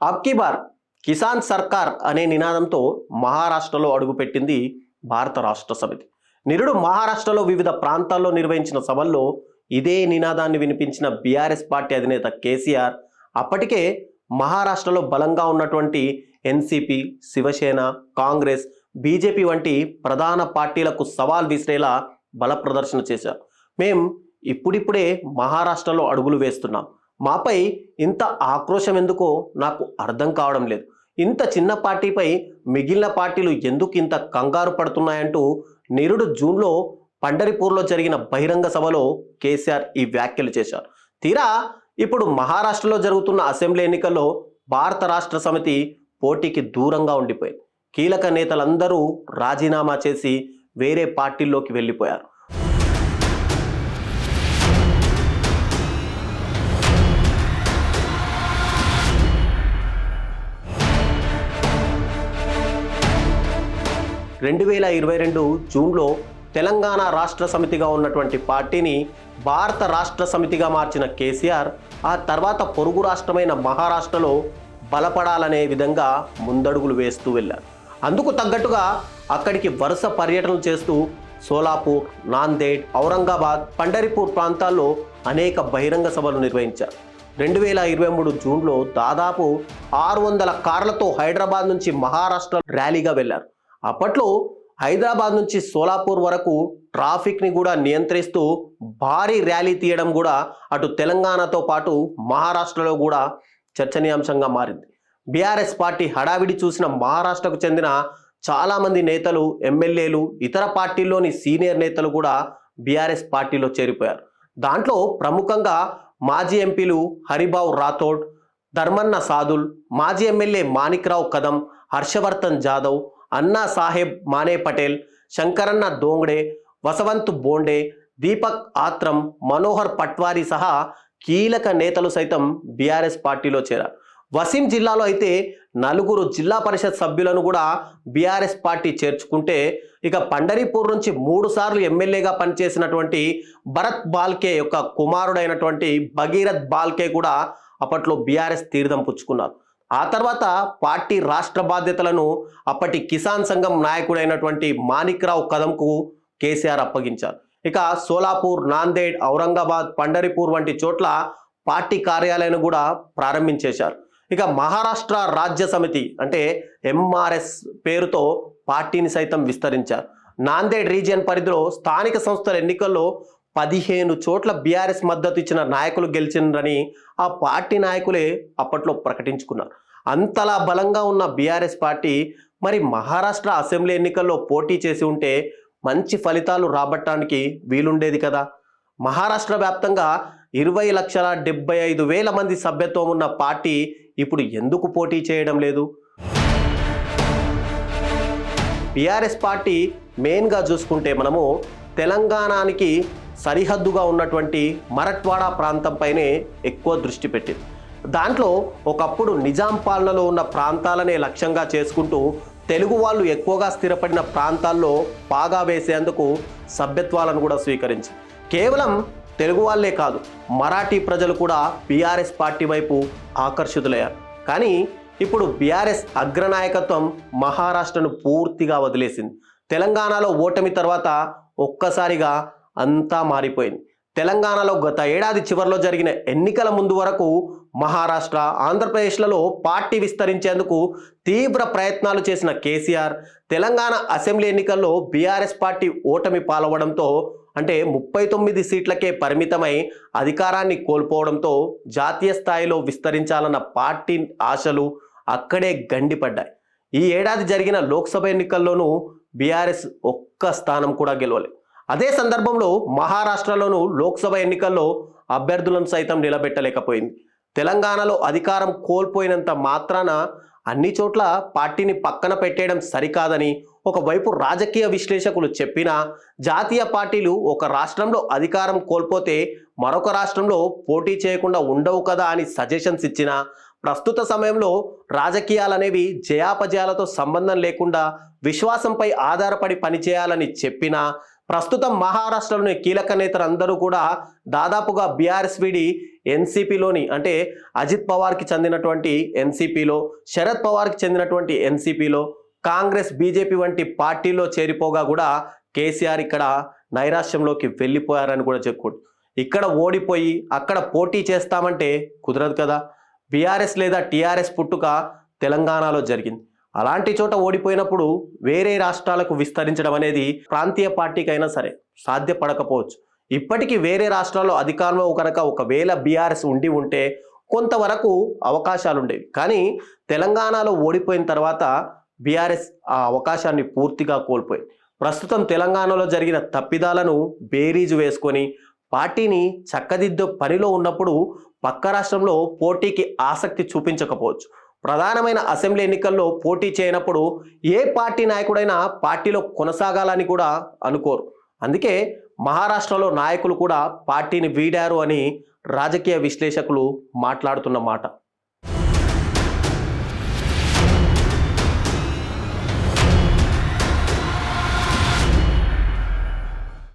అబ్కి bar Kisan సర్కార్ అనే నినాదంతో మహారాష్ట్రలో అడుగుపెట్టింది భారత రాష్ట్ర సమితి. నిరుడు మహారాష్ట్రలో వివిధ ప్రాంతాల్లో నిర్వహించిన సభల్లో ఇదే నినాదాన్ని వినిపించిన బీఆర్ఎస్ పార్టీ అధినేత కేసీఆర్ అప్పటికే మహారాష్ట్రలో బలంగా ఉన్నటువంటి ఎన్సిపి శివసేన కాంగ్రెస్ బీజేపీ వంటి ప్రధాన పార్టీలకు సవాల్ విసిరేలా బల ప్రదర్శన చేశారు. మేం ఇప్పుడిప్పుడే మహారాష్ట్రలో అడుగులు వేస్తున్నాం. మాపై ఇంత ఆక్రోశం ఎందుకో నాకు అర్థం కావడం లేదు. ఇంత చిన్న పార్టీపై మిగిలిన పార్టీలు ఎందుకు ఇంత కంగారు పడుతున్నాయంటూ నిరుడు జూన్లో పండరిపూర్లో జరిగిన బహిరంగ సభలో కేసీఆర్ ఈ వ్యాఖ్యలు చేశారు. తీరా ఇప్పుడు మహారాష్ట్రలో జరుగుతున్న అసెంబ్లీ ఎన్నికల్లో భారత రాష్ట్ర సమితి పోటీకి దూరంగా ఉండిపోయింది. కీలక నేతలందరూ రాజీనామా చేసి వేరే పార్టీల్లోకి వెళ్ళిపోయారు. రెండు వేల ఇరవై రెండు జూన్లో తెలంగాణ రాష్ట్ర సమితిగా ఉన్నటువంటి పార్టీని భారత రాష్ట్ర సమితిగా మార్చిన కేసీఆర్ ఆ తర్వాత పొరుగు రాష్ట్రమైన మహారాష్ట్రలో బలపడాలనే విధంగా ముందడుగులు వేస్తూ వెళ్ళారు. అందుకు తగ్గట్టుగా అక్కడికి వరుస పర్యటనలు చేస్తూ సోలాపూర్ నాందేడ్ ఔరంగాబాద్ పండరిపూర్ ప్రాంతాల్లో అనేక బహిరంగ సభలు నిర్వహించారు. రెండు వేల ఇరవై మూడు జూన్లో దాదాపు ఆరు వందల కార్లతో హైదరాబాద్ నుంచి మహారాష్ట్ర ర్యాలీగా వెళ్ళారు. అప్పట్లో హైదరాబాద్ నుంచి సోలాపూర్ వరకు ట్రాఫిక్ని కూడా నియంత్రిస్తూ భారీ ర్యాలీ తీయడం కూడా అటు తెలంగాణతో పాటు మహారాష్ట్రలో కూడా చర్చనీయాంశంగా మారింది. బీఆర్ఎస్ పార్టీ హడావిడి చూసిన మహారాష్ట్రకు చెందిన చాలామంది నేతలు ఎమ్మెల్యేలు ఇతర పార్టీల్లోని సీనియర్ నేతలు కూడా బీఆర్ఎస్ పార్టీలో చేరిపోయారు. దాంట్లో ప్రముఖంగా మాజీ ఎంపీలు హరిబాబు రాథోడ్ ధర్మన్న సాదుల్ మాజీ ఎమ్మెల్యే మాణిక్రావు కదం హర్షవర్ధన్ జాదవ్ అన్నా సాహెబ్ మానే పటేల్ శంకరన్న దోంగ్డే వసవంత్ బోండే దీపక్ ఆత్రం మనోహర్ పట్వారి సహా కీలక నేతలు సైతం బీఆర్ఎస్ పార్టీలో చేరారు. వసీం జిల్లాలో అయితే నలుగురు జిల్లా పరిషత్ సభ్యులను కూడా బీఆర్ఎస్ పార్టీ చేర్చుకుంటే ఇక పండరీపూర్ నుంచి మూడు సార్లు ఎమ్మెల్యేగా పనిచేసినటువంటి భరత్ బాల్కే యొక్క కుమారుడైనటువంటి భగీరథ్ బాల్కే కూడా అప్పట్లో బీఆర్ఎస్ తీర్థం పుచ్చుకున్నారు. ఆ తర్వాత పార్టీ రాష్ట్ర బాధ్యతలను అప్పటి కిసాన్ సంఘం నాయకుడైనటువంటి మాణిక్రావు కదంకు కేసీఆర్ అప్పగించారు. ఇక సోలాపూర్ నాందేడ్ ఔరంగాబాద్ పండరిపూర్ వంటి చోట్ల పార్టీ కార్యాలయాన్ని కూడా ప్రారంభించేశారు. ఇక మహారాష్ట్ర రాజ్య సమితి అంటే ఎంఆర్ఎస్ పేరుతో పార్టీని సైతం విస్తరించారు. నాందేడ్ రీజియన్ పరిధిలో స్థానిక సంస్థల ఎన్నికల్లో పదిహేను చోట్ల బీఆర్ఎస్ మద్దతు ఇచ్చిన నాయకులు గెలిచిండ్రని ఆ పార్టీ నాయకులే అప్పట్లో ప్రకటించుకున్నారు. అంతలా బలంగా ఉన్న బీఆర్ఎస్ పార్టీ మరి మహారాష్ట్ర అసెంబ్లీ ఎన్నికల్లో పోటీ చేసి ఉంటే మంచి ఫలితాలు రాబట్టడానికి వీలుండేది కదా. మహారాష్ట్ర వ్యాప్తంగా ఇరవై లక్షల డెబ్బై ఐదు వేల మంది సభ్యత్వం ఉన్న పార్టీ ఇప్పుడు ఎందుకు పోటీ చేయడం లేదు? బీఆర్ఎస్ పార్టీ మెయిన్గా చూసుకుంటే మనము తెలంగాణకి సరిహద్దుగా ఉన్నటువంటి మరట్వాడా ప్రాంతంపైనే ఎక్కువ దృష్టి పెట్టింది. దాంట్లో ఒకప్పుడు నిజాం పాలనలో ఉన్న ప్రాంతాలనే లక్ష్యంగా చేసుకుంటూ తెలుగు వాళ్ళు ఎక్కువగా స్థిరపడిన ప్రాంతాల్లో పాగా వేసేందుకు సభ్యత్వాలను కూడా స్వీకరించి కేవలం తెలుగు వాళ్ళే కాదు మరాఠీ ప్రజలు కూడా బీఆర్ఎస్ పార్టీ వైపు ఆకర్షితులయ్యారు. కానీ ఇప్పుడు బీఆర్ఎస్ అగ్రనాయకత్వం మహారాష్ట్రను పూర్తిగా వదిలేసింది. తెలంగాణలో ఓటమి తర్వాత ఒక్కసారిగా అంతా మారిపోయింది. తెలంగాణలో గత ఏడాది చివరిలో జరిగిన ఎన్నికల ముందు వరకు మహారాష్ట్ర ఆంధ్రప్రదేశ్లలో పార్టీ విస్తరించేందుకు తీవ్ర ప్రయత్నాలు చేసిన కేసీఆర్ తెలంగాణ అసెంబ్లీ ఎన్నికల్లో బీఆర్ఎస్ పార్టీ ఓటమి పాలవడంతో అంటే ముప్పై తొమ్మిది సీట్లకే పరిమితమై అధికారాన్ని కోల్పోవడంతో జాతీయ స్థాయిలో విస్తరించాలన్న పార్టీ ఆశలు అక్కడే గండిపడ్డాయి. ఈ ఏడాది జరిగిన లోక్సభ ఎన్నికల్లోనూ బీఆర్ఎస్ ఒక్క స్థానం కూడా గెలవలేదు. అదే సందర్భంలో మహారాష్ట్రలోనూ లోక్సభ ఎన్నికల్లో అభ్యర్థులను సైతం నిలబెట్టలేకపోయింది. తెలంగాణలో అధికారం కోల్పోయినంత మాత్రాన అన్ని చోట్ల పార్టీని పక్కన పెట్టేయడం సరికాదని ఒకవైపు రాజకీయ విశ్లేషకులు చెప్పినా జాతీయ పార్టీలు ఒక రాష్ట్రంలో అధికారం కోల్పోతే మరొక రాష్ట్రంలో పోటీ చేయకుండా ఉండవు కదా అని సజెషన్స్ ఇచ్చినా ప్రస్తుత సమయంలో రాజకీయాలనేవి జయాపజయాలతో సంబంధం లేకుండా విశ్వాసంపై ఆధారపడి పనిచేయాలని చెప్పినా ప్రస్తుతం మహారాష్ట్రలోని కీలక నేతలందరూ కూడా దాదాపుగా బీఆర్ఎస్ వీడి ఎన్సీపీలోని అంటే అజిత్ పవార్కి చెందినటువంటి ఎన్సీపీలో శరద్ పవార్కి చెందినటువంటి ఎన్సీపీలో కాంగ్రెస్ బీజేపీ వంటి పార్టీలో చేరిపోగా కూడా కేసీఆర్ ఇక్కడ నైరాశ్యంలోకి వెళ్ళిపోయారని కూడా చెప్పుకోండి ఇక్కడ ఓడిపోయి అక్కడ పోటీ చేస్తామంటే కుదరదు కదా. బీఆర్ఎస్ లేదా టీఆర్ఎస్ పుట్టుక తెలంగాణలో జరిగింది. అలాంటి చోట ఓడిపోయినప్పుడు వేరే రాష్ట్రాలకు విస్తరించడం అనేది ప్రాంతీయ పార్టీకైనా సరే సాధ్యపడకపోవచ్చు. ఇప్పటికీ వేరే రాష్ట్రాల్లో అధికారంలో కనుక ఒకవేళ బీఆర్ఎస్ ఉండి ఉంటే కొంతవరకు అవకాశాలు ఉండేవి కానీ తెలంగాణలో ఓడిపోయిన తర్వాత బీఆర్ఎస్ ఆ అవకాశాన్ని పూర్తిగా కోల్పోయింది. ప్రస్తుతం తెలంగాణలో జరిగిన తప్పిదాలను బేరీజు వేసుకొని పార్టీని చక్కదిద్దు పనిలో ఉన్నప్పుడు పక్క రాష్ట్రంలో పోటీకి ఆసక్తి చూపించకపోవచ్చు. ప్రధానమైన అసెంబ్లీ ఎన్నికల్లో పోటీ చేయనప్పుడు ఏ పార్టీ నాయకుడైనా పార్టీలో కొనసాగాలని కూడా అనుకోరు. అందుకే మహారాష్ట్రలో నాయకులు కూడా పార్టీని వీడారు అని రాజకీయ విశ్లేషకులు మాట్లాడుతున్న మాట.